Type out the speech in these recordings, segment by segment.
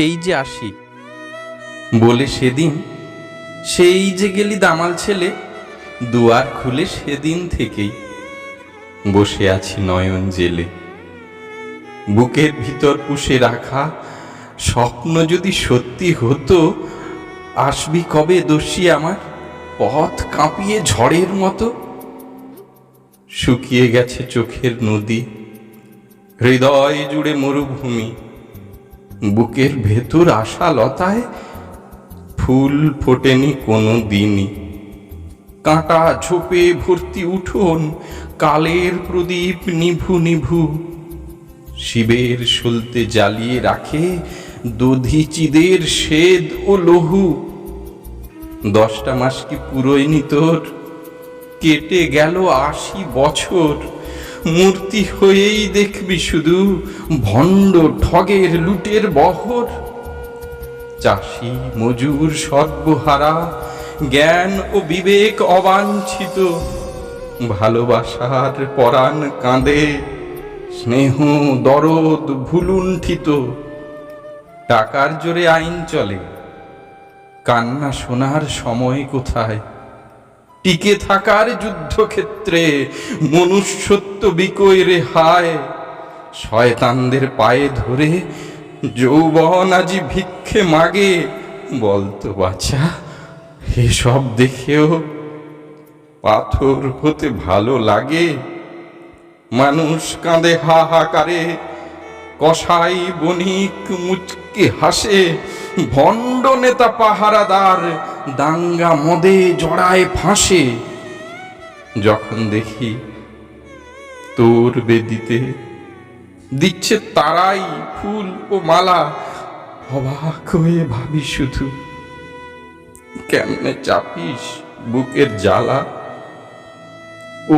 এই যে আসি। বলে সেদিন, সেই যে গেলি দামাল ছেলে, দুয়ার খুলে সেদিন থেকেই বসে আছি নয়ন জেলে। বুকের ভিতর পুষে রাখা স্বপ্ন যদি সত্যি হতো, আসবি কবে দোষী আমার? পথ কাঁপিয়ে ঝড়ের মতো। শুকিয়ে গেছে চোখের নদী, হৃদয় জুড়ে মরুভূমি। বুকের ভেতর আশা লতায়, ফুল ফোটেনি কোনো দিনই। কাঁটা ঝোপে ভর্তি উঠোন, কালের প্রদীপ নিভু নিভু। শিবের সলতে জ্বালিয়ে রাখে দধিচিদের স্বেদ ও লহু। দশটা মাস কি পুরোয়নি তোর? কেটে গেল আশি বছর। মূর্তি হয়েই দেখবি শুধু ভণ্ড ঠগের লুটের বহর। চাষি, মজুর, সর্বহারা, জ্ঞান ও বিবেক অবাঞ্ছিত, ভালোবাসার পরাণ কাঁদে, স্নেহ, দরদ ভুলুণ্ঠিত। টাকার জোরে আইন চলে, কান্না শোনার সময় কোথায়? টিকে থাকার যুদ্ধক্ষেত্রে মনুষ্যত্ব বিকয় রে হায়। শয়তানদের পায়ে ধরে যৌবন আজি ভিক্ষে মাগে। বলতো বাচ্চা এসব দেখেও পাথর হতে ভালো লাগে। মানুষ কাঁদে হাহাকারে কসাই বণিক মুচকে হাসে, ভণ্ড নেতা পাহারাদার দাঙ্গা মদে জড়ায় ফাঁসে। যখন দেখি তোর বেদিতে দিচ্ছে তারাই ফুল ও মালা, অবাক হয়ে ভাবি শুধু, কেমনে চাপিস বুকের জ্বালা?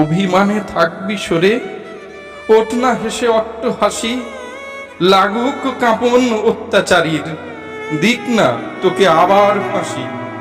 অভিমানে থাকবি সরে, ওঠ না হেসে অট্ট হাসি লাগুক কাঁপন অত্যাচারীর। দিক না তোকে আবার ফাঁসি।